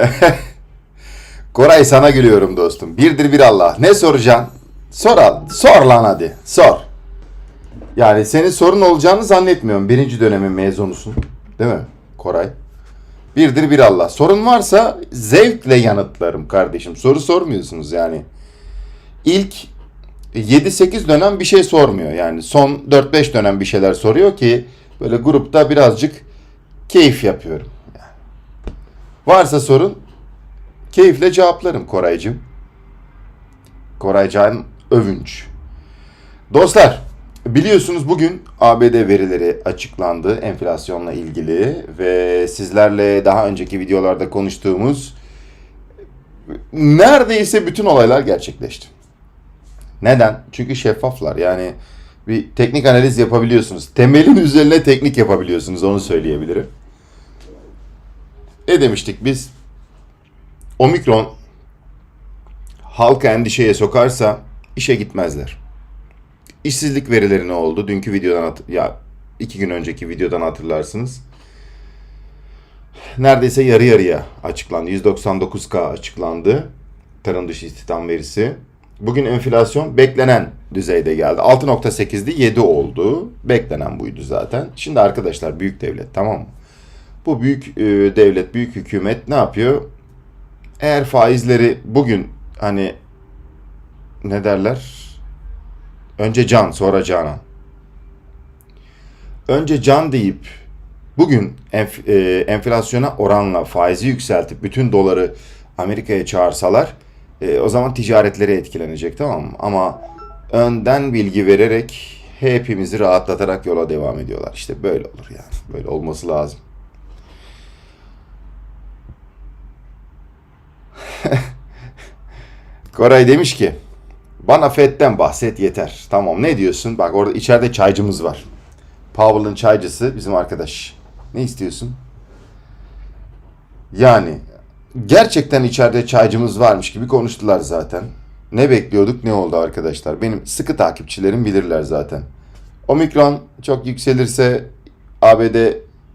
Koray sana gülüyorum dostum. Birdir bir Allah. Ne soracaksın? Sor al. Sor lan hadi. Sor. Yani senin sorun olacağını zannetmiyorum. Birinci dönemin mezunusun. Değil mi Koray? Birdir bir Allah. Sorun varsa zevkle yanıtlarım kardeşim. Soru sormuyorsunuz yani. İlk 7-8 dönem bir şey sormuyor. Yani son 4-5 dönem bir şeyler soruyor ki böyle grupta birazcık keyif yapıyorum. Varsa sorun keyifle cevaplarım Koraycığım. Koraycan Övünç. Dostlar biliyorsunuz bugün ABD verileri açıklandı enflasyonla ilgili ve sizlerle daha önceki videolarda konuştuğumuz neredeyse bütün olaylar gerçekleşti. Neden? Çünkü şeffaflar. Yani bir teknik analiz yapabiliyorsunuz. Temelin üzerine teknik yapabiliyorsunuz. Onu söyleyebilirim. Ne demiştik biz? Omikron halka endişeye sokarsa işe gitmezler. İşsizlik verileri ne oldu? Dünkü videodan ya iki gün önceki videodan hatırlarsınız. Neredeyse yarı yarıya açıklandı. 199K açıklandı. Tarım dışı istihdam verisi. Bugün enflasyon beklenen düzeyde geldi. 6.8'di 7 oldu. Beklenen buydu zaten. Şimdi arkadaşlar büyük devlet tamam mı? Bu büyük e, devlet, büyük hükümet ne yapıyor? Eğer faizleri bugün hani ne derler? Önce can sonra canan. Önce can deyip bugün enf- e, enflasyona oranla faizi yükseltip bütün doları Amerika'ya çağırsalar e, o zaman ticaretleri etkilenecek tamam mı? Ama önden bilgi vererek hepimizi rahatlatarak yola devam ediyorlar. İşte böyle olur yani. Böyle olması lazım. Koray demiş ki bana FED'den bahset yeter. Tamam ne diyorsun? Bak orada içeride çaycımız var. Powell'ın çaycısı bizim arkadaş. Ne istiyorsun? Yani gerçekten içeride çaycımız varmış gibi konuştular zaten. Ne bekliyorduk ne oldu arkadaşlar. Benim sıkı takipçilerim bilirler zaten. Omikron çok yükselirse ABD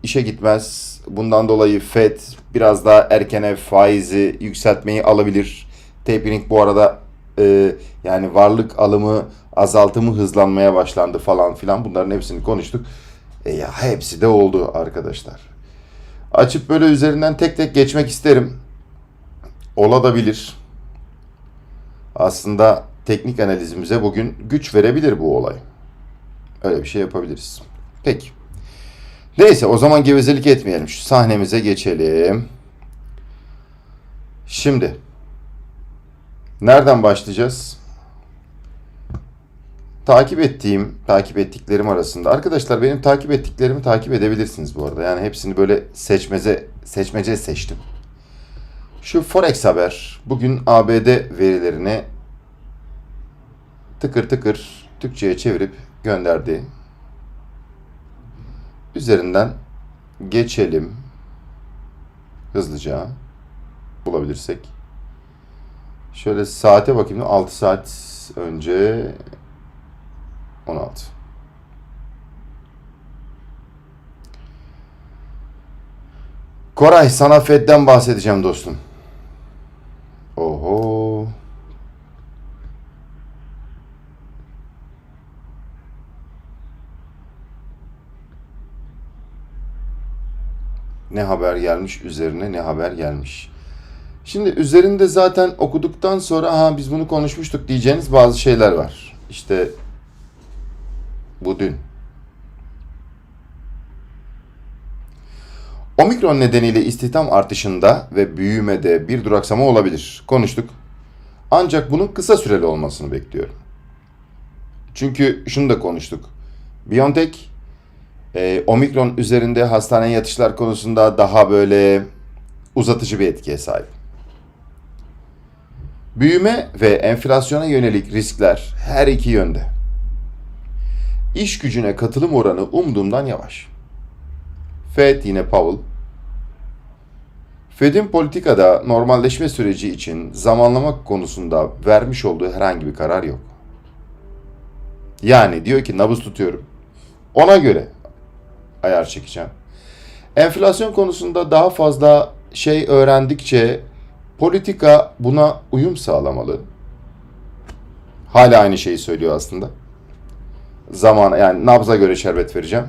işe gitmez. Bundan dolayı Fed biraz daha erkene faizi yükseltmeyi alabilir. Tapering bu arada e, yani varlık alımı azaltımı hızlanmaya başlandı falan filan bunların hepsini konuştuk. E ya hepsi de oldu arkadaşlar. Açıp böyle üzerinden tek tek geçmek isterim. Olabilir. Aslında teknik analizimize bugün güç verebilir bu olay. Öyle bir şey yapabiliriz. Peki. Neyse o zaman gevezelik etmeyelim. Şu sahnemize geçelim. Şimdi nereden başlayacağız? Takip ettiğim, takip ettiklerim arasında. Arkadaşlar benim takip ettiklerimi takip edebilirsiniz bu arada. Yani hepsini böyle seçmece seçmece seçtim. Şu Forex haber bugün ABD verilerini tıkır tıkır Türkçe'ye çevirip gönderdi. Üzerinden geçelim hızlıca bulabilirsek. Şöyle saate bakayım. 6 saat önce 16. Koray sana Fed'den bahsedeceğim dostum. Oho. Ne haber gelmiş üzerine ne haber gelmiş. Şimdi üzerinde zaten okuduktan sonra ha biz bunu konuşmuştuk diyeceğiniz bazı şeyler var. İşte bu dün. Omikron nedeniyle istihdam artışında ve büyümede bir duraksama olabilir. Konuştuk. Ancak bunun kısa süreli olmasını bekliyorum. Çünkü şunu da konuştuk. BioNTech e, omikron üzerinde hastaneye yatışlar konusunda daha böyle uzatıcı bir etkiye sahip. Büyüme ve enflasyona yönelik riskler her iki yönde. İş gücüne katılım oranı umduğumdan yavaş. Fed yine Powell. Fed'in politikada normalleşme süreci için zamanlamak konusunda vermiş olduğu herhangi bir karar yok. Yani diyor ki nabız tutuyorum. Ona göre ayar çekeceğim. Enflasyon konusunda daha fazla şey öğrendikçe politika buna uyum sağlamalı. Hala aynı şeyi söylüyor aslında. Zaman yani nabza göre şerbet vereceğim.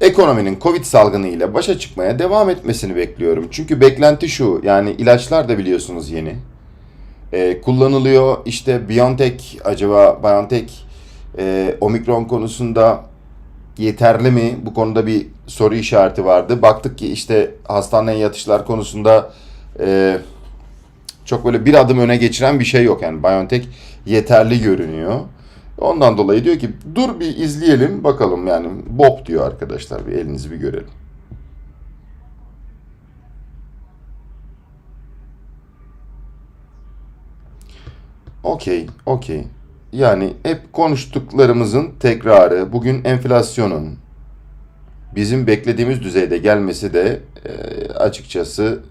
Ekonominin Covid salgını ile başa çıkmaya devam etmesini bekliyorum. Çünkü beklenti şu. Yani ilaçlar da biliyorsunuz yeni. Ee, kullanılıyor. İşte BioNTech acaba BioNTech e, omikron konusunda yeterli mi? Bu konuda bir soru işareti vardı. Baktık ki işte hastaneye yatışlar konusunda e, çok böyle bir adım öne geçiren bir şey yok. Yani BioNTech yeterli görünüyor. Ondan dolayı diyor ki dur bir izleyelim bakalım yani Bob diyor arkadaşlar bir elinizi bir görelim. Okey, okey. Yani hep konuştuklarımızın tekrarı, bugün enflasyonun bizim beklediğimiz düzeyde gelmesi de e, açıkçası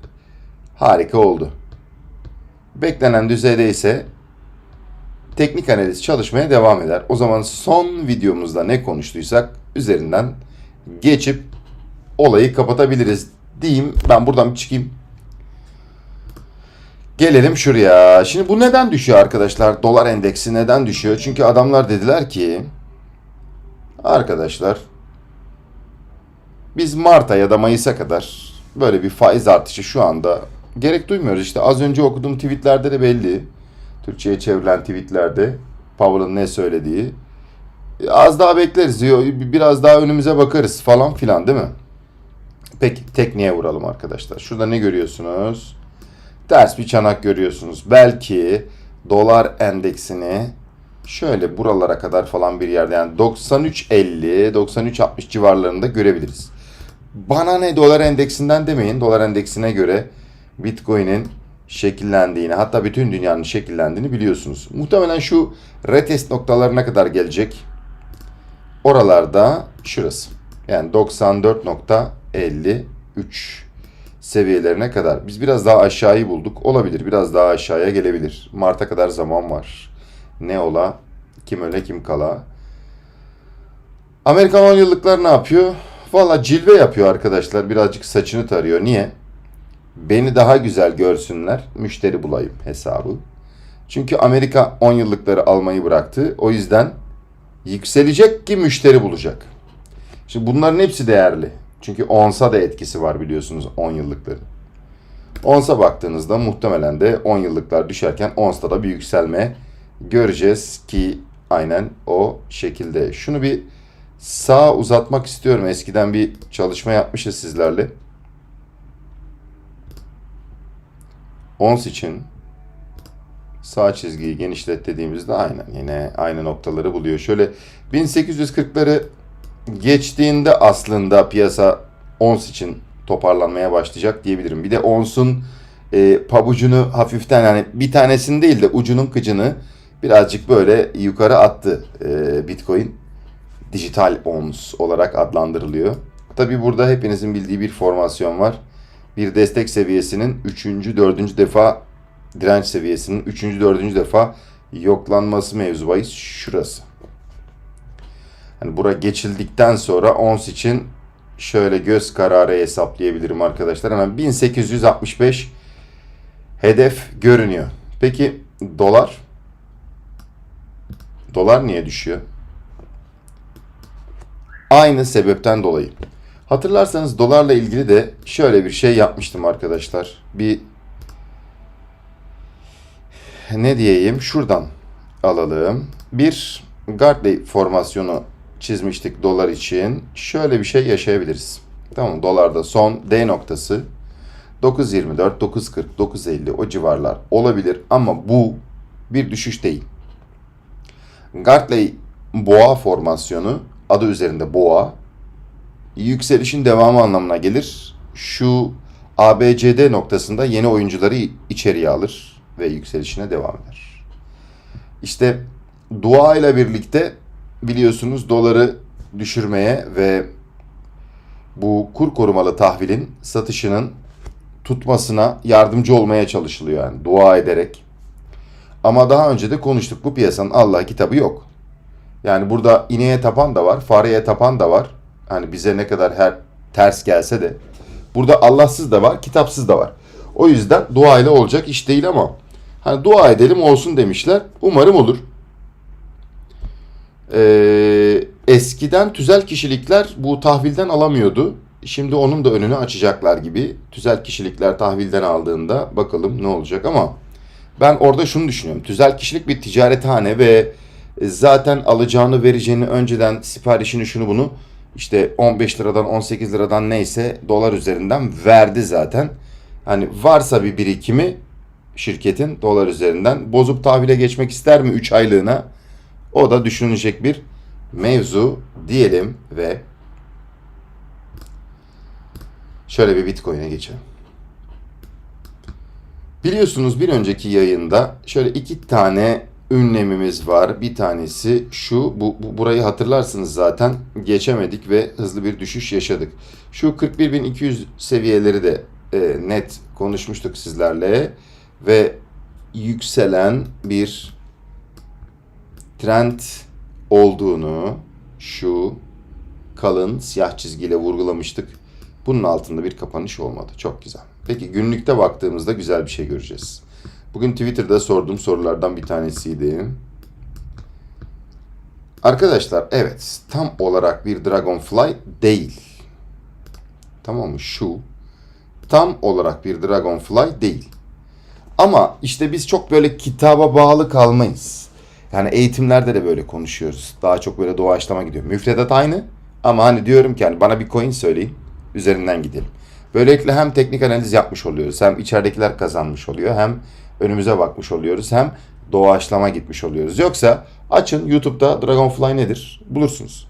harika oldu. Beklenen düzeyde ise teknik analiz çalışmaya devam eder. O zaman son videomuzda ne konuştuysak üzerinden geçip olayı kapatabiliriz diyeyim. Ben buradan bir çıkayım. Gelelim şuraya. Şimdi bu neden düşüyor arkadaşlar? Dolar endeksi neden düşüyor? Çünkü adamlar dediler ki arkadaşlar biz Mart'a ya da Mayıs'a kadar böyle bir faiz artışı şu anda gerek duymuyoruz. İşte az önce okuduğum tweetlerde de belli. Türkçe'ye çevrilen tweetlerde Powell'ın ne söylediği. Az daha bekleriz diyor. Biraz daha önümüze bakarız falan filan değil mi? Peki tekniğe vuralım arkadaşlar. Şurada ne görüyorsunuz? Ters bir çanak görüyorsunuz. Belki dolar endeksini şöyle buralara kadar falan bir yerde yani 93.50, 93.60 civarlarında görebiliriz. Bana ne dolar endeksinden demeyin. Dolar endeksine göre Bitcoin'in şekillendiğini hatta bütün dünyanın şekillendiğini biliyorsunuz. Muhtemelen şu retest noktalarına kadar gelecek. Oralarda şurası. Yani 94.53 seviyelerine kadar. Biz biraz daha aşağıyı bulduk. Olabilir. Biraz daha aşağıya gelebilir. Mart'a kadar zaman var. Ne ola? Kim öle kim kala? Amerikan 10 yıllıklar ne yapıyor? Valla cilve yapıyor arkadaşlar. Birazcık saçını tarıyor. Niye? Beni daha güzel görsünler. Müşteri bulayım hesabı. Çünkü Amerika 10 yıllıkları almayı bıraktı. O yüzden yükselecek ki müşteri bulacak. Şimdi bunların hepsi değerli. Çünkü onsa da etkisi var biliyorsunuz 10 yıllıkların. Onsa baktığınızda muhtemelen de 10 yıllıklar düşerken onsta da bir yükselme göreceğiz ki aynen o şekilde. Şunu bir sağa uzatmak istiyorum. Eskiden bir çalışma yapmışız sizlerle. Ons için sağ çizgiyi genişlet dediğimizde aynen yine aynı noktaları buluyor. Şöyle 1840'ları geçtiğinde aslında piyasa ons için toparlanmaya başlayacak diyebilirim. Bir de onsun e, pabucunu hafiften yani bir tanesini değil de ucunun kıcını birazcık böyle yukarı attı e, Bitcoin. Dijital ons olarak adlandırılıyor. Tabi burada hepinizin bildiği bir formasyon var. Bir destek seviyesinin 3. 4. defa direnç seviyesinin 3. 4. defa yoklanması mevzu bahis şurası. Hani bura geçildikten sonra ons için şöyle göz kararı hesaplayabilirim arkadaşlar. Hemen 1865 hedef görünüyor. Peki dolar? Dolar niye düşüyor? Aynı sebepten dolayı. Hatırlarsanız dolarla ilgili de şöyle bir şey yapmıştım arkadaşlar. Bir ne diyeyim şuradan alalım. Bir Gartley formasyonu çizmiştik dolar için. Şöyle bir şey yaşayabiliriz. Tamam dolarda son D noktası 9.24, 9.40, 9.50 o civarlar olabilir ama bu bir düşüş değil. Gartley boğa formasyonu adı üzerinde boğa yükselişin devamı anlamına gelir. Şu ABCD noktasında yeni oyuncuları içeriye alır ve yükselişine devam eder. İşte dua ile birlikte biliyorsunuz doları düşürmeye ve bu kur korumalı tahvilin satışının tutmasına yardımcı olmaya çalışılıyor yani dua ederek. Ama daha önce de konuştuk bu piyasanın Allah kitabı yok. Yani burada ineğe tapan da var, fareye tapan da var. Hani bize ne kadar her ters gelse de Burada Allahsız da var, kitapsız da var. O yüzden dua ile olacak iş değil ama hani dua edelim olsun demişler. Umarım olur. Ee, eskiden tüzel kişilikler bu tahvilden alamıyordu. Şimdi onun da önünü açacaklar gibi. Tüzel kişilikler tahvilden aldığında bakalım ne olacak ama ben orada şunu düşünüyorum. Tüzel kişilik bir ticarethane ve zaten alacağını vereceğini önceden siparişini şunu bunu işte 15 liradan 18 liradan neyse dolar üzerinden verdi zaten. Hani varsa bir birikimi şirketin dolar üzerinden bozup tahvile geçmek ister mi 3 aylığına? O da düşünülecek bir mevzu diyelim ve şöyle bir Bitcoin'e geçelim. Biliyorsunuz bir önceki yayında şöyle iki tane ünlemimiz var. Bir tanesi şu, bu, bu burayı hatırlarsınız zaten geçemedik ve hızlı bir düşüş yaşadık. Şu 41.200 seviyeleri de e, net konuşmuştuk sizlerle ve yükselen bir trend olduğunu şu kalın siyah çizgiyle vurgulamıştık. Bunun altında bir kapanış olmadı. Çok güzel. Peki günlükte baktığımızda güzel bir şey göreceğiz. Bugün Twitter'da sorduğum sorulardan bir tanesiydi. Arkadaşlar evet tam olarak bir Dragonfly değil. Tamam mı? Şu tam olarak bir Dragonfly değil. Ama işte biz çok böyle kitaba bağlı kalmayız. Yani eğitimlerde de böyle konuşuyoruz. Daha çok böyle doğaçlama gidiyor. Müfredat aynı ama hani diyorum ki hani bana bir coin söyleyin üzerinden gidelim. Böylelikle hem teknik analiz yapmış oluyoruz hem içeridekiler kazanmış oluyor hem önümüze bakmış oluyoruz hem doğaçlama gitmiş oluyoruz. Yoksa açın YouTube'da Dragonfly nedir bulursunuz.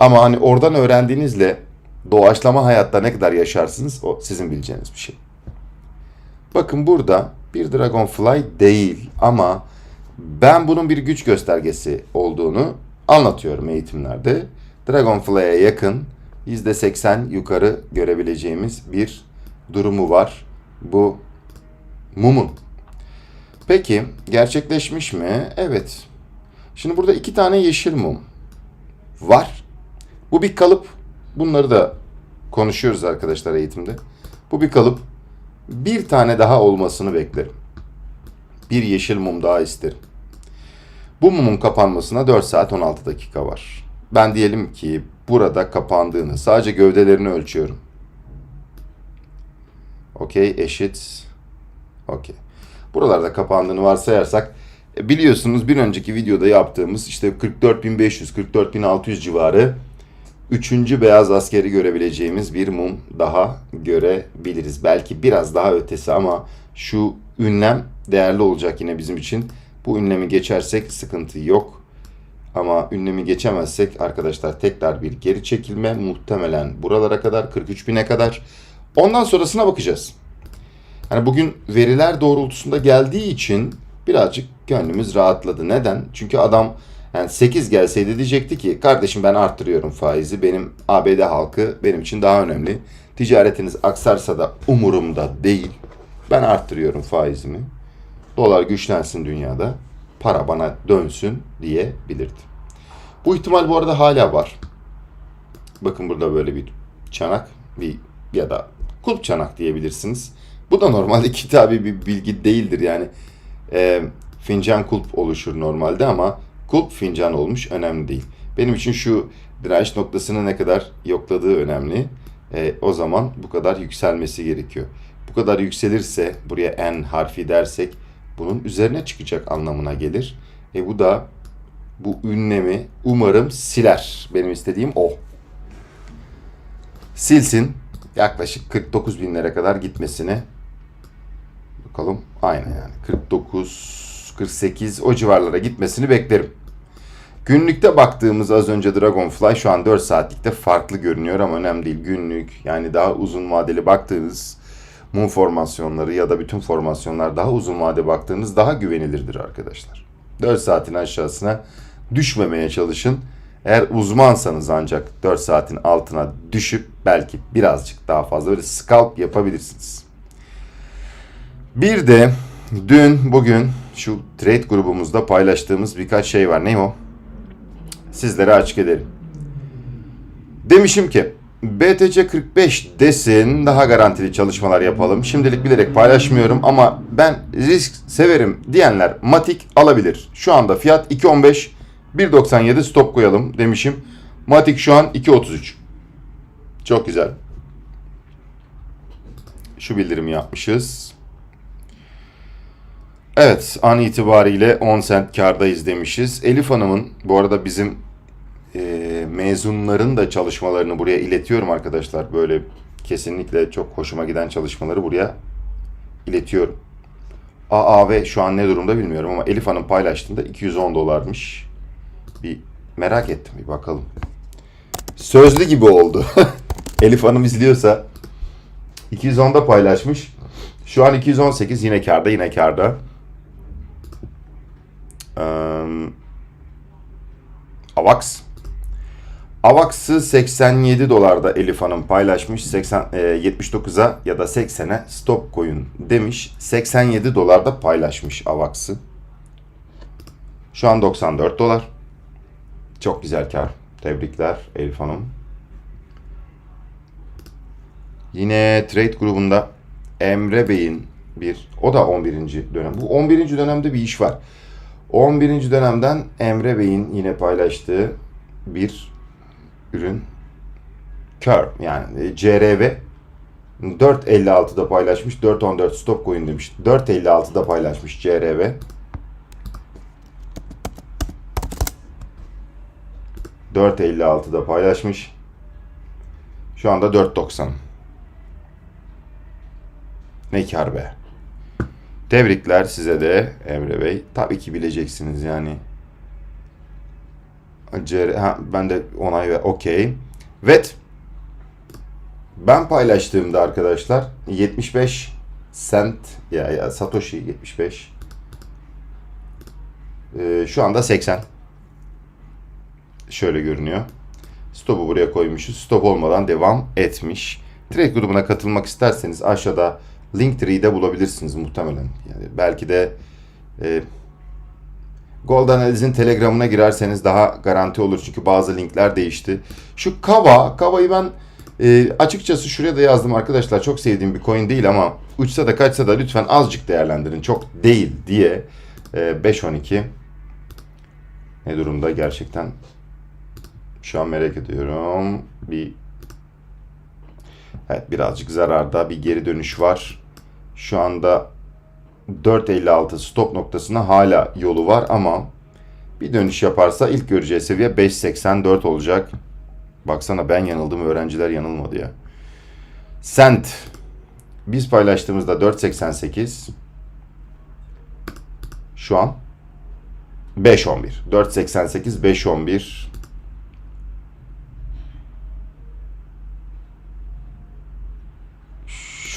Ama hani oradan öğrendiğinizle doğaçlama hayatta ne kadar yaşarsınız o sizin bileceğiniz bir şey. Bakın burada bir Dragonfly değil ama ben bunun bir güç göstergesi olduğunu anlatıyorum eğitimlerde. Dragonfly'e yakın %80 yukarı görebileceğimiz bir durumu var bu mumun. Peki gerçekleşmiş mi? Evet. Şimdi burada iki tane yeşil mum var. Bu bir kalıp. Bunları da konuşuyoruz arkadaşlar eğitimde. Bu bir kalıp. Bir tane daha olmasını beklerim. Bir yeşil mum daha isterim. Bu mumun kapanmasına 4 saat 16 dakika var. Ben diyelim ki burada kapandığını sadece gövdelerini ölçüyorum. Okey eşit. Okey. Buralarda kapandığını varsayarsak e, biliyorsunuz bir önceki videoda yaptığımız işte 44.500 44.600 civarı üçüncü beyaz askeri görebileceğimiz bir mum daha görebiliriz. Belki biraz daha ötesi ama şu ünlem değerli olacak yine bizim için. Bu ünlemi geçersek sıkıntı yok. Ama ünlemi geçemezsek arkadaşlar tekrar bir geri çekilme muhtemelen buralara kadar 43.000'e kadar. Ondan sonrasına bakacağız. Hani bugün veriler doğrultusunda geldiği için birazcık gönlümüz rahatladı. Neden? Çünkü adam yani 8 gelseydi diyecekti ki kardeşim ben arttırıyorum faizi. Benim ABD halkı benim için daha önemli. Ticaretiniz aksarsa da umurumda değil. Ben arttırıyorum faizimi. Dolar güçlensin dünyada. Para bana dönsün diyebilirdi. Bu ihtimal bu arada hala var. Bakın burada böyle bir çanak bir ya da kulp çanak diyebilirsiniz. Bu da normalde kitabi bir bilgi değildir yani. E, fincan kulp oluşur normalde ama kulp fincan olmuş önemli değil. Benim için şu direnç noktasını ne kadar yokladığı önemli. E, o zaman bu kadar yükselmesi gerekiyor. Bu kadar yükselirse buraya n harfi dersek bunun üzerine çıkacak anlamına gelir. E bu da bu ünlemi umarım siler. Benim istediğim o. Silsin. Yaklaşık 49 binlere kadar gitmesini bakalım. Aynen yani 49 48 o civarlara gitmesini beklerim. Günlükte baktığımız az önce Dragonfly şu an 4 saatlikte farklı görünüyor ama önemli değil. Günlük yani daha uzun vadeli baktığınız mum formasyonları ya da bütün formasyonlar daha uzun vade baktığınız daha güvenilirdir arkadaşlar. 4 saatin aşağısına düşmemeye çalışın. Eğer uzmansanız ancak 4 saatin altına düşüp belki birazcık daha fazla böyle scalp yapabilirsiniz. Bir de dün bugün şu trade grubumuzda paylaştığımız birkaç şey var. Ne o? Sizlere açık edelim. Demişim ki BTC 45 desin daha garantili çalışmalar yapalım. Şimdilik bilerek paylaşmıyorum ama ben risk severim diyenler Matic alabilir. Şu anda fiyat 2.15 1.97 stop koyalım demişim. Matic şu an 2.33. Çok güzel. Şu bildirimi yapmışız. Evet an itibariyle 10 cent kardayız demişiz. Elif Hanım'ın bu arada bizim e, mezunların da çalışmalarını buraya iletiyorum arkadaşlar. Böyle kesinlikle çok hoşuma giden çalışmaları buraya iletiyorum. AAV şu an ne durumda bilmiyorum ama Elif Hanım paylaştığında 210 dolarmış. Bir merak ettim bir bakalım. Sözlü gibi oldu. Elif Hanım izliyorsa 210'da paylaşmış. Şu an 218 yine karda yine karda. Eee Avax. Avax'ı 87 dolarda Elif Hanım paylaşmış. 80 e, 79'a ya da 80'e stop koyun demiş. 87 dolarda paylaşmış Avax'ı. Şu an 94 dolar. Çok güzel kar. Tebrikler Elif Hanım. Yine trade grubunda Emre Bey'in bir o da 11. dönem. Bu 11. dönemde bir iş var. 11. dönemden Emre Bey'in yine paylaştığı bir ürün. Kar yani e, CRV 4.56'da paylaşmış 4.14 stop coin demiş. 4.56'da paylaşmış CRV 4.56'da paylaşmış. Şu anda 4.90 ne kar be. Tebrikler size de Emre Bey. Tabii ki bileceksiniz yani. CR, ha, ben de onay ve okey. VET ben paylaştığımda arkadaşlar 75 cent ya, ya Satoshi 75 ee, şu anda 80 şöyle görünüyor. Stop'u buraya koymuşuz. Stop olmadan devam etmiş. Trade grubuna katılmak isterseniz aşağıda Linktree'de bulabilirsiniz muhtemelen. Yani belki de e, Gold Analiz'in Telegram'ına girerseniz daha garanti olur. Çünkü bazı linkler değişti. Şu Kava, Kava'yı ben e, açıkçası şuraya da yazdım arkadaşlar. Çok sevdiğim bir coin değil ama uçsa da kaçsa da lütfen azıcık değerlendirin. Çok değil diye e, 5.12 ne durumda gerçekten şu an merak ediyorum. Bir Evet birazcık zararda bir geri dönüş var. Şu anda 4.56 stop noktasına hala yolu var ama bir dönüş yaparsa ilk göreceği seviye 5.84 olacak. Baksana ben yanıldım öğrenciler yanılmadı ya. Cent biz paylaştığımızda 4.88 şu an 5.11 4.88 5.11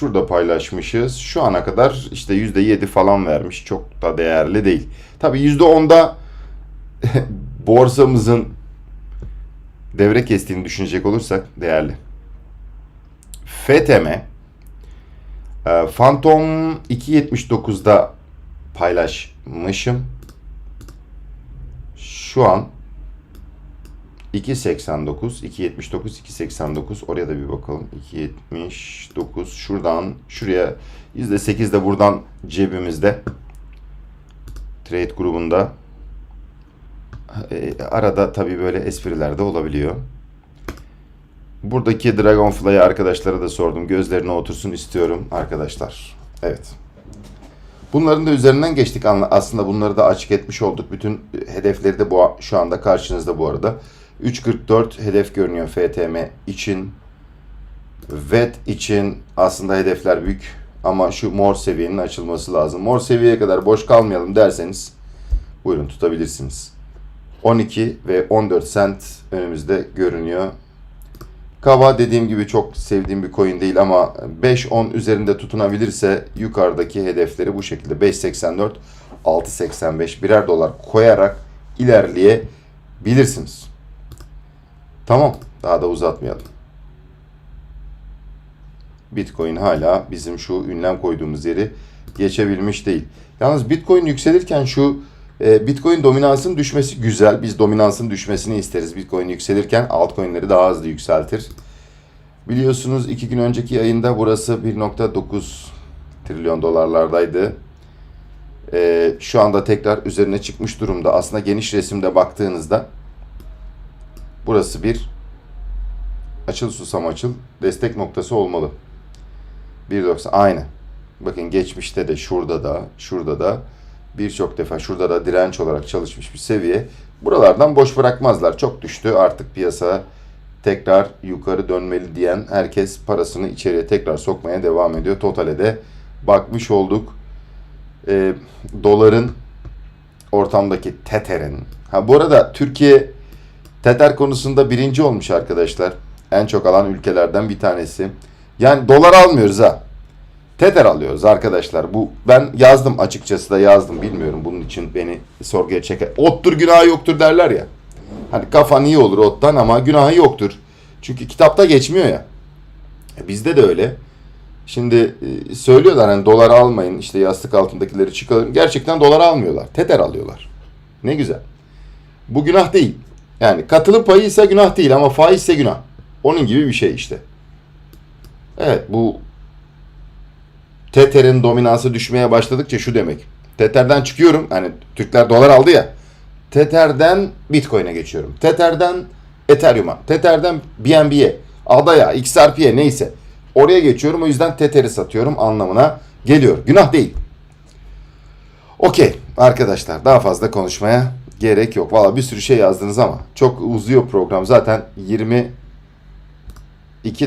şurada paylaşmışız. Şu ana kadar işte %7 falan vermiş. Çok da değerli değil. Tabi %10'da borsamızın devre kestiğini düşünecek olursak değerli. FTM e, Phantom 2.79'da paylaşmışım. Şu an 2.89, 2.79, 2.89 oraya da bir bakalım. 2.79 şuradan şuraya %8 de buradan cebimizde. Trade grubunda. E, arada tabii böyle espriler de olabiliyor. Buradaki Dragonfly'ı arkadaşlara da sordum. Gözlerine otursun istiyorum arkadaşlar. Evet. Bunların da üzerinden geçtik aslında bunları da açık etmiş olduk. Bütün hedefleri de bu şu anda karşınızda bu arada. 3.44 hedef görünüyor FTM için. VET için aslında hedefler büyük ama şu mor seviyenin açılması lazım. Mor seviyeye kadar boş kalmayalım derseniz buyurun tutabilirsiniz. 12 ve 14 cent önümüzde görünüyor. Kava dediğim gibi çok sevdiğim bir coin değil ama 5-10 üzerinde tutunabilirse yukarıdaki hedefleri bu şekilde 5.84 6.85 birer dolar koyarak ilerleyebilirsiniz. Tamam. Daha da uzatmayalım. Bitcoin hala bizim şu ünlem koyduğumuz yeri geçebilmiş değil. Yalnız Bitcoin yükselirken şu e, Bitcoin dominansın düşmesi güzel. Biz dominansın düşmesini isteriz. Bitcoin yükselirken altcoin'leri daha hızlı yükseltir. Biliyorsunuz iki gün önceki yayında burası 1.9 trilyon dolarlardaydı. Ee, şu anda tekrar üzerine çıkmış durumda. Aslında geniş resimde baktığınızda burası bir açıl susam açıl destek noktası olmalı. 1.90 aynı. Bakın geçmişte de şurada da şurada da birçok defa şurada da direnç olarak çalışmış bir seviye. Buralardan boş bırakmazlar. Çok düştü artık piyasa tekrar yukarı dönmeli diyen herkes parasını içeriye tekrar sokmaya devam ediyor. Totale de bakmış olduk. Ee, doların ortamdaki teterin. Ha bu arada Türkiye teter konusunda birinci olmuş arkadaşlar. En çok alan ülkelerden bir tanesi. Yani dolar almıyoruz ha. Tether alıyoruz arkadaşlar. Bu ben yazdım açıkçası da yazdım. Bilmiyorum bunun için beni sorguya çeker. Ottur günahı yoktur derler ya. Hani kafan iyi olur ottan ama günahı yoktur. Çünkü kitapta geçmiyor ya. E, bizde de öyle. Şimdi e, söylüyorlar hani dolar almayın işte yastık altındakileri çıkarın. Gerçekten dolar almıyorlar. Tether alıyorlar. Ne güzel. Bu günah değil. Yani katılım payı ise günah değil ama faiz ise günah. Onun gibi bir şey işte. Evet bu Tether'in dominansı düşmeye başladıkça şu demek. Tether'den çıkıyorum. Hani Türkler dolar aldı ya. Tether'den Bitcoin'e geçiyorum. Tether'den Ethereum'a. Tether'den BNB'ye. ADA'ya, XRP'ye neyse. Oraya geçiyorum. O yüzden Tether'i satıyorum anlamına geliyor. Günah değil. Okey arkadaşlar daha fazla konuşmaya gerek yok. Valla bir sürü şey yazdınız ama çok uzuyor program. Zaten 22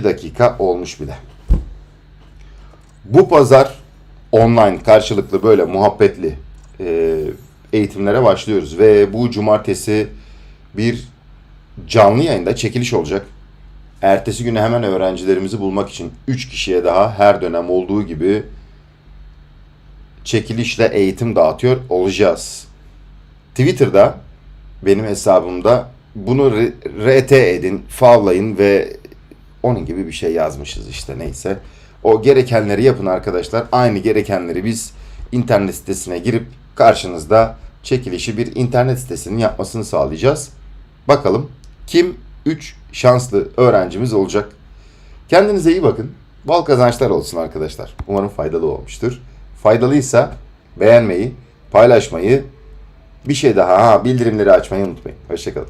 dakika olmuş bile. Bu pazar online karşılıklı böyle muhabbetli e, eğitimlere başlıyoruz ve bu cumartesi bir canlı yayında çekiliş olacak. Ertesi güne hemen öğrencilerimizi bulmak için 3 kişiye daha her dönem olduğu gibi çekilişle eğitim dağıtıyor olacağız. Twitter'da benim hesabımda bunu RT edin, favlayın ve onun gibi bir şey yazmışız işte neyse. O gerekenleri yapın arkadaşlar. Aynı gerekenleri biz internet sitesine girip karşınızda çekilişi bir internet sitesinin yapmasını sağlayacağız. Bakalım kim 3 şanslı öğrencimiz olacak. Kendinize iyi bakın. Bol kazançlar olsun arkadaşlar. Umarım faydalı olmuştur. Faydalıysa beğenmeyi, paylaşmayı, bir şey daha ha, bildirimleri açmayı unutmayın. Hoşçakalın.